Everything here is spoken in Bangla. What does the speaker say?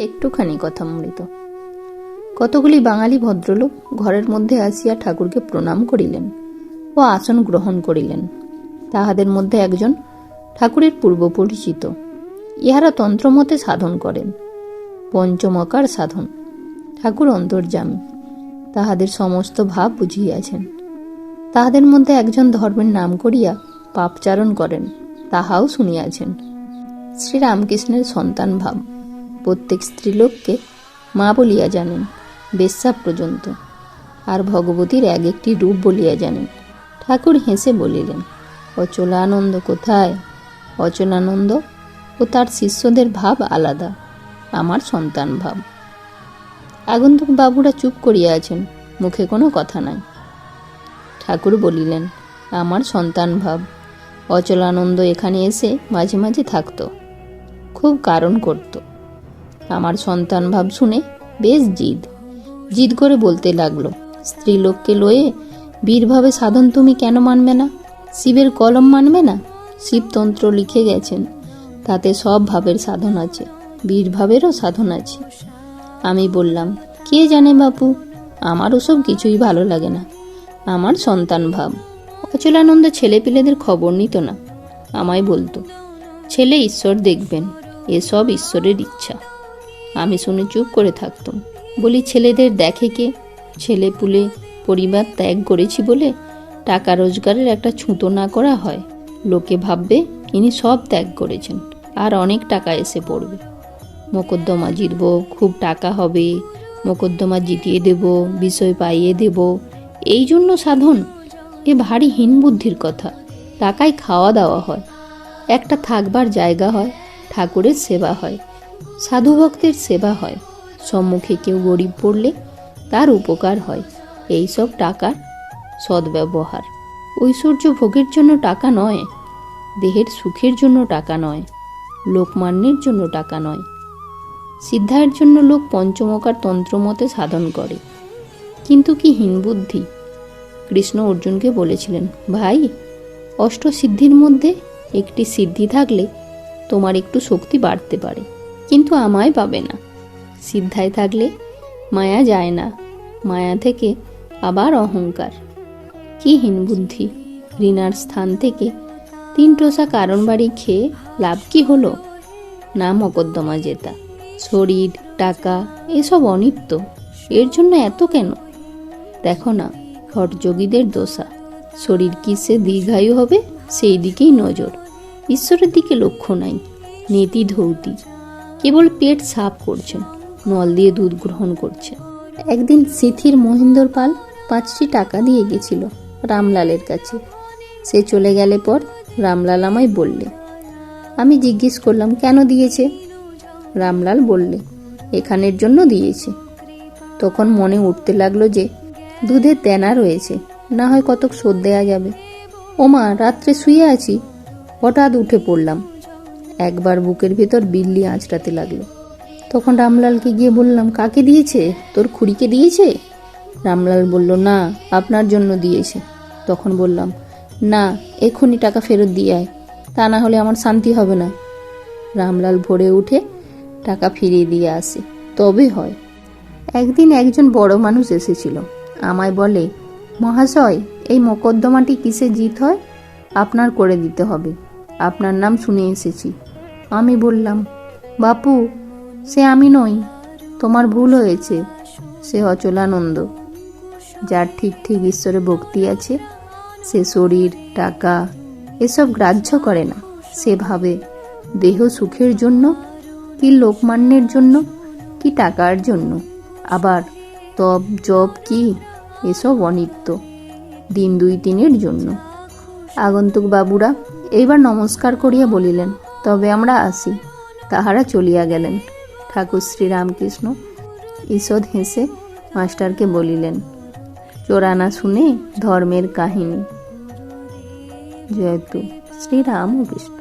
একটুখানি কথামৃত কতগুলি বাঙালি ভদ্রলোক ঘরের মধ্যে আসিয়া ঠাকুরকে প্রণাম করিলেন ও আসন গ্রহণ করিলেন। তাহাদের মধ্যে একজন ঠাকুরের পূর্ব পরিচিত ইহারা তন্ত্রমতে সাধন করেন। পঞ্চমকার সাধন। ঠাকুর অন্তর্যামী। তাহাদের সমস্ত ভাব বুঝিয়াছেন। তাহাদের মধ্যে একজন ধর্মের নাম করিয়া পাপচারণ করেন, তাহাও শুনিয়াছেন। শ্রীরামকৃষ্ণের সন্তান ভাব। প্রত্যেক স্ত্রীলোককে মা বলিয়া জানেন, বেশ্যা পর্যন্ত। আর ভগবতীর এক একটি রূপ বলিয়া জানেন। ঠাকুর হেসে বলিলেন, অচলানন্দ কোথায়? অচলানন্দ ও তার শিষ্যদের ভাব আলাদা, আমার সন্তান ভাব। আগন্তুক বাবুরা চুপ করিয়া আছেন, মুখে কোনো কথা নাই। ঠাকুর বলিলেন, আমার সন্তান ভাব, অচলানন্দ এখানে এসে মাঝে মাঝে থাকত, খুব কারণ করত। আমার সন্তান ভাব শুনে বেশ জিদ। জিদ করে বলতে লাগল, স্ত্রীলোককে লয়ে বীরভাবে সাধন তুমি কেন মানবে না? শিবের কলম মানবে না? শিবতন্ত্র লিখে গেছেন, তাতে সব ভাবের সাধন আছে, বীরভাবেরও সাধন আছে। আমি বললাম, কে জানে বাপু, আমার ওসব কিছুই ভালো লাগে না। আমার সন্তান ভাব, অচলানন্দ ছেলেপিলেদের খবর নিত না। আমায় বলতো, ছেলে ঈশ্বর দেখবেন, এসব ঈশ্বরের ইচ্ছা। আমি শুনে চুপ করে থাকতাম। বলি, ছেলেদের দেখে কে? ছেলে পুলে পরিবার ত্যাগ করেছি বলে টাকা রোজগারের একটা ছুতো না করা হয়। লোকে ভাববে ইনি সব ত্যাগ করেছেন, আর অনেক টাকা এসে পড়বে। মোকদ্দমা জিতব, খুব টাকা হবে। মোকদ্দমা জিতিয়ে দেব, বিষয় পাইয়ে দেব। এই জন্য সাধন? এ ভারী হীন বুদ্ধির কথা। টাকায় খাওয়া দাওয়া হয়। একটা থাকবার জায়গা হয়, ঠাকুরের সেবা হয়। সাধু ভক্তের সেবা হয়। সম্মুখে কেউ গরিব পড়লে তার উপকার হয়। এই সব টাকার সদ্ব্যবহার। ঐশ্বর্য ভোগের জন্য টাকা নয়, দেহের সুখের জন্য টাকা নয়, লোকমান্যের জন্য টাকা নয়। সিদ্ধায়ের জন্য লোক পঞ্চমকার তন্ত্রমতে সাধন করে। কিন্তু কি হীনবুদ্ধি কৃষ্ণ অর্জুনকে বলেছিলেন, ভাই, অষ্টসিদ্ধির মধ্যে একটি সিদ্ধি থাকলে তোমার একটু শক্তি বাড়তে পারে। কিন্তু আমায় পাবে না। সিদ্ধায় থাকলে মায়া যায় না, মায়া থেকে আবার অহংকার। কি হীনবুদ্ধি ঋণার স্থান থেকে তিন টোসা কারণ বাড়ি খেয়ে লাভ কি হলো? না মকদ্দমা জেতা, শরীর, টাকা, এসব অনিত্য, এর জন্য এত কেন? দেখো না হটযোগীদের দোষা, শরীর কি সে দীর্ঘায়ু হবে? সেই দিকেই নজর, ঈশ্বরের দিকে লক্ষ্য নাই, নেতি ধৌতি। কেবল পেট সাফ করছেন নল দিয়ে দুধ গ্রহণ করছেন একদিন সিথির মহেন্দ্র পাল পাঁচটি টাকা দিয়ে গেছিল রামলালের কাছে। সে চলে গেলে পর রামলাল আমায় বললে, আমি জিজ্ঞেস করলাম, কেন দিয়েছে? রামলাল বললে, এখানের জন্য দিয়েছে। তখন মনে উঠতে লাগল যে দুধে তেনা রয়েছে, না হয় কতক শোধ দেয়া যাবে। ওমা, রাত্রে শুয়ে আছি। হঠাৎ উঠে পড়লাম। একবার বুকের ভেতর বিল্লি আঁচড়াতে লাগল। তখন রামলালকে গিয়ে বললাম, কাকে দিয়েছে? তোর খুড়িকে দিয়েছে? রামলাল বলল, না, আপনার জন্য দিয়েছে। তখন বললাম, না, এক্ষুনি টাকা ফেরত দিয়ে আয়। তা না হলে আমার শান্তি হবে না। রামলাল ভোরে উঠে টাকা ফিরিয়ে দিয়ে আসে। তবে হয়। একদিন একজন বড় মানুষ এসেছিল। আমায় বলে, মহাশয়, এই মোকদ্দমাটি কিসে জিত হয়? আপনার করে দিতে হবে। আপনার নাম শুনে এসেছি। আমি বললাম, বাপু, সে আমি নই, তোমার ভুল হয়েছে, সে অচলানন্দ। যার ঠিক ঠিক ঈশ্বরে ভক্তি আছে, সে শরীর, টাকা, এসব গ্রাহ্য করে না। সে ভাবে, দেহ সুখের জন্য, কি লোকমান্যের জন্য, কি টাকার জন্য। আবার তপ জব কি, এসব অনিত্য, দিন দুই তিনের জন্য। আগন্তুক বাবুরা এইবার নমস্কার করিয়া বলিলেন তবে আমরা আসি তাহারা চলিয়া গেলেন। ঠাকুর শ্রীরামকৃষ্ণ ঈষৎ হেসে মাস্টারকে বলিলেন, চোরানা শুনে ধর্মের কাহিনী। জয়তু শ্রীরাম কৃষ্ণ